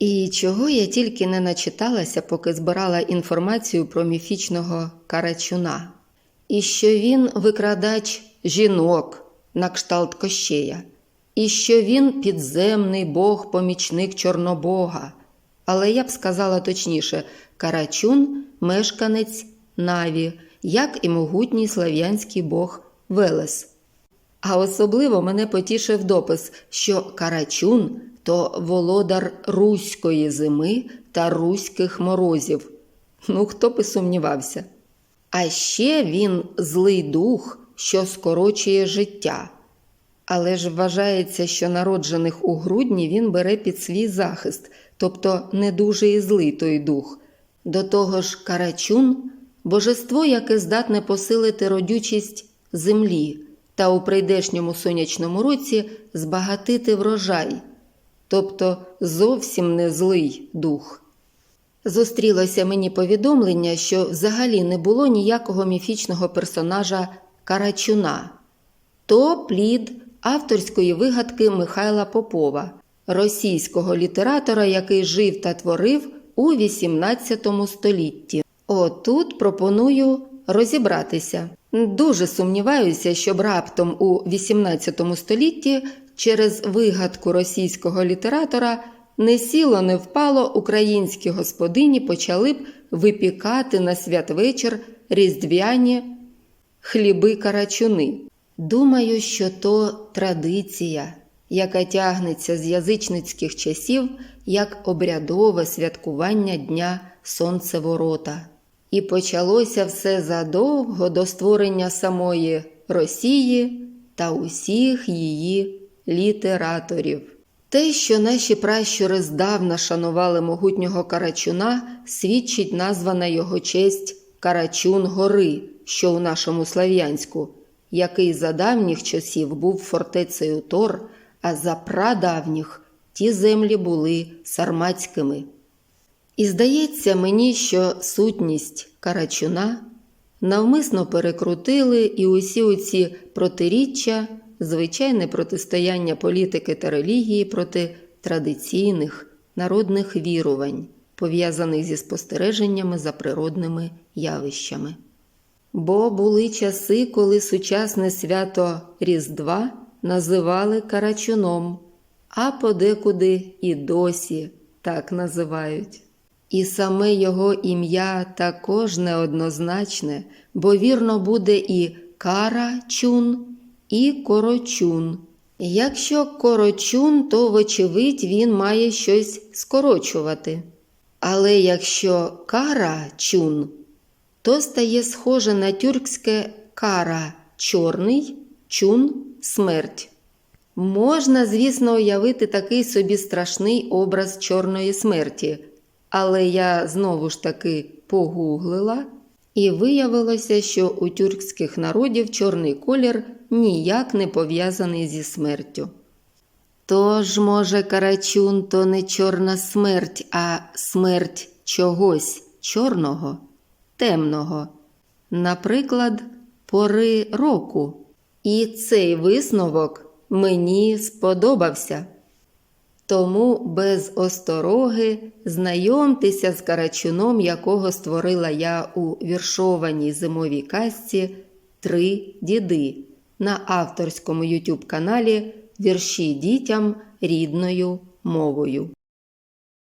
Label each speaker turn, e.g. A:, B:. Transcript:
A: І чого я тільки не начиталася, поки збирала інформацію про міфічного Карачуна, і що він викрадач жінок на кшталт Кощея, і що він підземний бог, помічник Чорнобога. Але я б сказала точніше, Карачун мешканець Наві, як і могутній слав'янський бог Велес. А особливо мене потішив допис, що Карачун то володар руської зими та руських морозів. Ну, хто б і сумнівався. А ще він злий дух, що скорочує життя. Але ж вважається, що народжених у грудні він бере під свій захист, тобто не дуже і злий той дух. До того ж, Карачун божество, яке здатне посилити родючість землі та у прийдешньому сонячному році збагатити врожай, тобто зовсім не злий дух. Зустрілося мені повідомлення, що взагалі не було ніякого міфічного персонажа Карачуна, то плід авторської вигадки Михайла Попова, російського літератора, який жив та творив у XVIII столітті. Отут пропоную розібратися. Дуже сумніваюся, щоб раптом у XVIII столітті через вигадку російського літератора не сіло, не впало, українські господині почали б випікати на святвечір різдвяні хліби карачуни. Думаю, що то традиція, яка тягнеться з язичницьких часів як обрядове святкування Дня Сонцеворота. І почалося все задовго до створення самої Росії та усіх її літераторів. Те, що наші пращури здавна шанували могутнього Карачуна, свідчить назва на його честь Карачун Гори, що у нашому Слав'янську, який за давніх часів був фортецею Тор, а за прадавніх ті землі були сарматськими. І здається мені, що сутність Карачуна навмисно перекрутили і усі оці протиріччя, звичайне протистояння політики та релігії проти традиційних народних вірувань, пов'язаних зі спостереженнями за природними явищами. Бо були часи, коли сучасне свято Різдва називали Карачуном, а подекуди і досі так називають. І саме його ім'я також неоднозначне, бо вірно буде і Карачун, і Корочун. Якщо Корочун, то, вочевидь, він має щось скорочувати. Але якщо Карачун, то стає схоже на тюркське кара чорний, чун смерть. Можна, звісно, уявити такий собі страшний образ чорної смерті, але я знову ж таки погуглила, і виявилося, що у тюркських народів чорний колір ніяк не пов'язаний зі смертю. Тож, може, Карачун то не чорна смерть, а смерть чогось чорного, темного, наприклад, пори року. І цей висновок мені сподобався. Тому без остороги знайомтеся з карачуном, якого створила я у віршованій зимовій казці Три діди на авторському YouTube каналі Вірші дітям рідною мовою.